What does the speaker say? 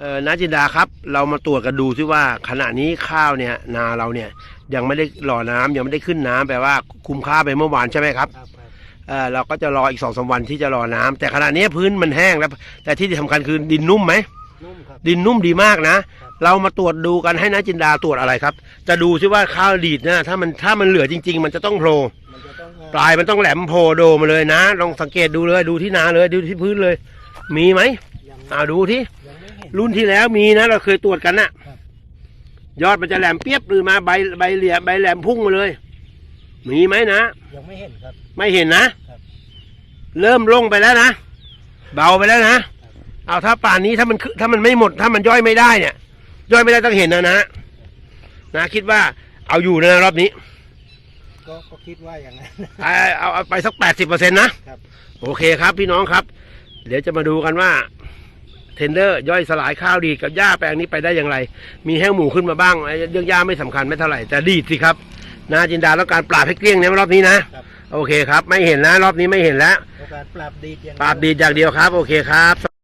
เออนาจินดาครับเรามาตรวจกันดูซิว่าขณะนี้ข้าวเนี่ยนาเราเนี่ยยังไม่ได้หล่อน้ำยังไม่ได้ขึ้นน้ำแปลว่าคุมค่าไปเมื่อวานใช่ไหมครับครับครับเออเราก็จะรออีกสองสาวันที่จะรอน้ำแต่ขณะนี้พื้นมันแห้งแล้ว แต่ที่สำคัญคือดินนุ่มไหมนุ่มครับดินนุ่มดีมากนะ เรามาตรวจดูกันให้นาจินดาตรวจอะไรครับ จะดูซิว่าข้าวดีดนะถ้ามันถ้ามันเหลือจริง ๆ มันจะต้องโผล่มันจะต้องเอ่อปลายมันต้องแหลมโผล่โดมาเลยนะ ลองสังเกตดูเลยดูที่นาเลยดูที่พื้นเลย มีไหมยังอ่าดูที่ยังไม่เห็น รุ่นที่แล้วมีนะ เราเคยตรวจกันน่ะครับยอดมันจะแหลมเปียบหรือมาใบใบเหลี่ยมใบแหลมพุ่งมาเลย มีไหมนะ ยังไม่เห็นครับ ไม่เห็นนะครับเริ่มลงไปแล้วนะ เบาไปแล้วนะ เอาถ้าป่านนี้ถ้ามันขึ้นถ้ามันไม่หมด ถ้ามันย่อยไม่ได้เนี่ย ย่อยไม่ได้ต้องเห็นนะนะ นะคิดว่าเอาอยู่นะรอบนี้ ก็ก็คิดว่าอย่างนั้นเอาเอาเอาไปสักแปดสิบเปอร์เซ็นต์นะครับโอเคครับพี่น้องครับ เดี๋ยวจะมาดูกันว่า เทนเดอร์ย่อยสลายข้าวดีดกับหญ้าแปลงนี้ไปได้อย่างไร มีแห้วหมูขึ้นมาบ้างไอ้เรื่องหญ้าไม่สำคัญไม่เท่าไหร่แต่ดีดสิครับนาจินดาต้องการปราบให้เกลี้ยงเนี่ยรอบนี้นะครับโอเคครับ ไม่เห็นนะรอบนี้ไม่เห็นแล้วโอกาสปรับดีดอย่างปราบดีดอย่างเดียวครับ โอเคครับ